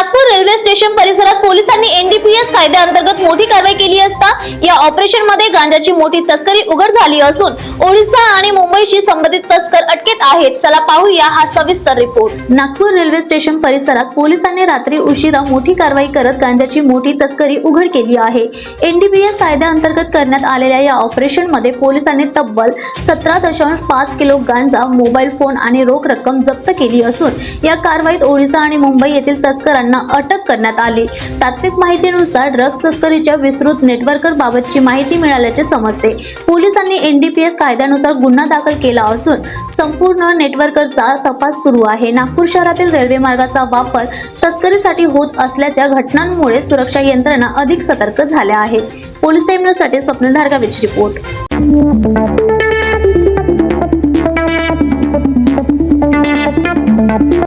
Nagpur railway station परिसरात पोलिसांनी NDPS कायद्याअंतर्गत मोठी कारवाई केली असता या ऑपरेशनमध्ये गांजाची मोठी तस्करी उघड झाली असून ओडिशा आणि मुंबईशी संबंधित तस्कर अटकेत आहेत. चला पाहूया हा सविस्तर रिपोर्ट. नागपूर रेल्वे स्टेशन परिसरात पोलिसांनी रात्री उशिरा मोठी कारवाई करत गांजाची मोठी तस्करी उघड केली आहे. एनडीपीएस कायद्याअंतर्गत करण्यात आलेल्या या ऑपरेशनमध्ये पोलिसांनी तब्बल सतरा दशांश पाच किलो गांजा मोबाईल फोन आणि रोख रक्कम जप्त केली असून या कारवाईत ओडिशा आणि मुंबई येथील तस्करांना अटक करण्यात आली. प्राथमिक माहितीनुसार ड्रग्ज तस्करीच्या विस्तृत नेटवर्कर बाबतची माहिती मिळाल्याचे समजते. पोलिसांनी एनडीपीएस कायद्यानुसार गुन्हा दाखल केला असून संपूर्ण नेटवर्करचा तपास सुरू आहे. नागपूर शहरातील रेल्वे मार्गाचा वापर तस्करीसाठी होत असल्याच्या घटनांमुळे सुरक्षा यंत्रणा अधिक सतर्क झाल्या आहेत. पोलीस टाइम न्यूजसाठी स्वप्नील धारगावीच रिपोर्ट.